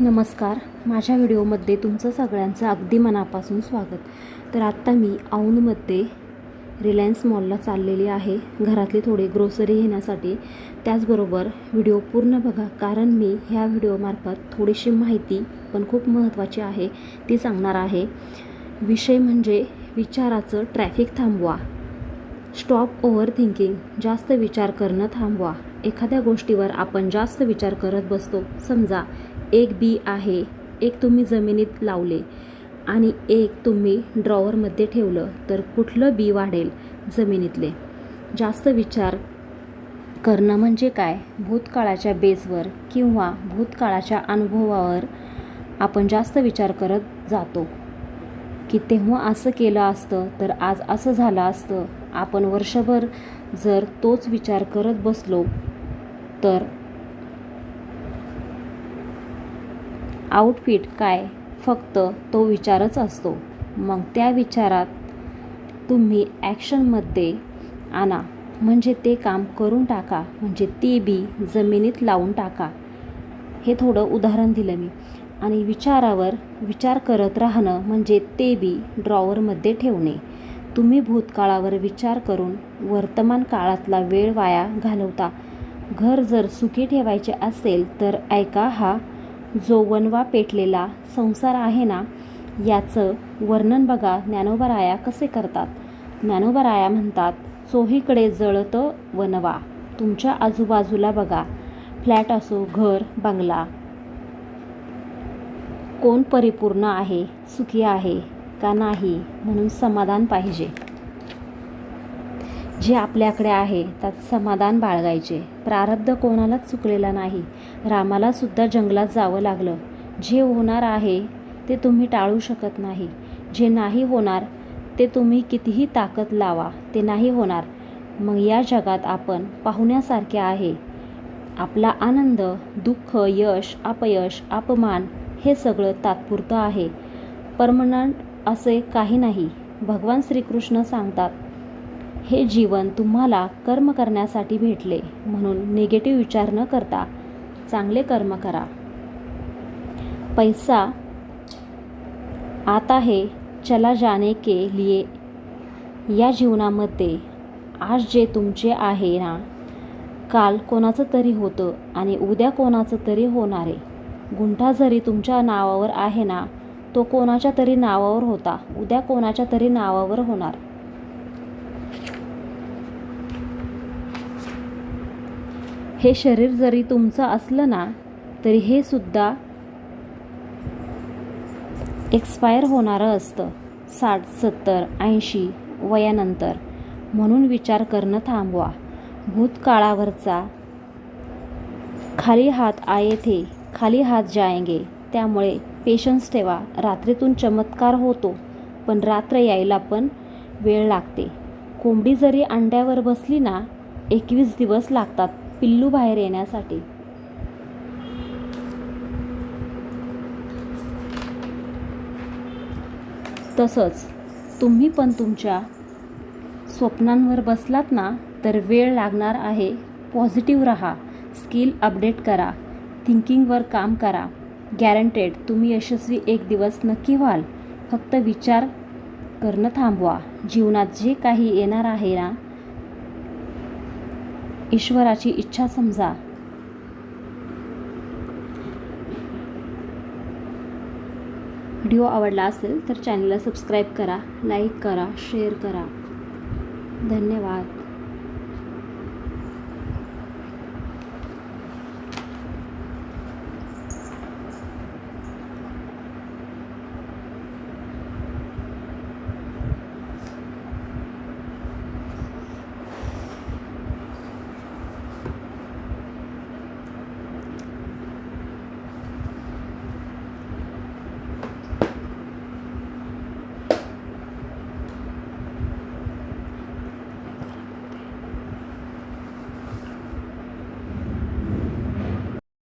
नमस्कार. माझ्या व्हिडिओमध्ये तुमचं सगळ्यांचं अगदी मनापासून स्वागत. तर आत्ता मी औंधमध्ये रिलायन्स मॉलला चाललेली आहे. घरातली थोडी ग्रोसरी घेण्यासाठी. त्याचबरोबर व्हिडिओ पूर्ण बघा. कारण मी ह्या व्हिडिओमार्फत थोडीशी माहिती पण खूप महत्त्वाची आहे ती सांगणार आहे. विषय म्हणजे विचाराचं ट्रॅफिक थांबवा. स्टॉप ओव्हर थिंकिंग जास्त विचार करणं थांबवा. एखाद्या गोष्टीवर आपण जास्त विचार करत बसतो. समजा एक बी आहे एक तुम्ही जमिनीत लावले आणि एक तुम्ही ड्रॉवरमध्ये ठेवलं तर कुठलं बी वाढेल जमिनीतले? जास्त विचार करणं म्हणजे काय? भूतकाळाच्या बेसवर किंवा भूतकाळाच्या अनुभवावर आपण जास्त विचार करत जातो. की तेव्हा असं केलं असतं तर आज असं झालं असतं. आपण वर्षभर जर तोच विचार करत बसलो तर आउटफिट काय? फक्त तो विचारच असतो. मग त्या विचारात तुम्ही ॲक्शनमध्ये आणा. म्हणजे ते काम करून टाका. म्हणजे ते बी जमिनीत लावून टाका. हे थोडं उदाहरण दिलं मी. आणि विचारावर विचार करत राहणं म्हणजे ते बी ड्रॉवरमध्ये ठेवणे. तुम्ही भूतकाळावर विचार करून वर्तमान काळातला वेळ वाया घालवता. घर जर सुखी ठेवायचे असेल तर ऐका हा जो वनवा पेटलेला संसार आहे ना याचं वर्णन बघा ज्ञानोबराया कसे करतात. ज्ञानोबराया म्हणतात चोहीकडे जळतं वनवा तुमच्या आजूबाजूला बघा फ्लॅट असो घर बंगला. कोण परिपूर्ण आहे सुखी आहे का नाही म्हणून समाधान पाहिजे. जे आपल्याकडे आहे त्यात समाधान बाळगायचे. प्रारब्ध कोणालाच चुकलेला नाही. रामालासुद्धा जंगलात जावं लागलं. जे होणार आहे ते तुम्ही टाळू शकत नाही. जे नाही होणार ते तुम्ही कितीही ताकद लावा ते नाही होणार. मग या जगात आपण पाहुण्यासारखे आहे. आपला आनंद दुःख यश अपयश अपमान हे सगळं तात्पुरतं आहे. परमनंट असे काही नाही. भगवान श्रीकृष्ण सांगतात हे जीवन तुम्हाला कर्म करण्यासाठी भेटले म्हणून निगेटिव्ह विचार न करता चांगले कर्म करा. पैसा आता हे चला जाने के लिए या जीवनामध्ये आज जे तुमचे आहे ना काल कोणाचं तरी होतं आणि उद्या कोणाचं तरी होणार आहे. गुंठा जरी तुमच्या नावावर आहे ना तो कोणाच्या तरी नावावर होता उद्या कोणाच्या तरी नावावर होणार. हे शरीर जरी तुमचं असलं ना तरी हे सुद्धा एक्सपायर होणारं असतं. साठ सत्तर ऐंशी वयानंतर. म्हणून विचार करणं थांबवा. भूतकाळावरचा खाली हात आये थे खाली हात जायंगे. त्यामुळे पेशन्स ठेवा. रात्रीतून चमत्कार होतो पण रात्र यायला पण वेळ लागते. कोंबडी जरी अंड्यावर बसली ना एकवीस दिवस लागतात. पिल्लू बाहेर येण्यासाठी. तसंच तुम्ही पण तुमच्या स्वप्नांवर बसलात ना तर वेळ लागणार आहे. पॉझिटिव्ह राहा स्किल अपडेट करा थिंकिंगवर काम करा. गॅरंटेड तुम्ही यशस्वी एक दिवस नक्की व्हाल. फक्त विचार करणं थांबवा. जीवनात जे काही येणार आहे ना ईश्वराची इच्छा समजा. व्हिडिओ आवडला असेल तर चॅनलला सबस्क्राईब करा लाईक करा शेअर करा. धन्यवाद.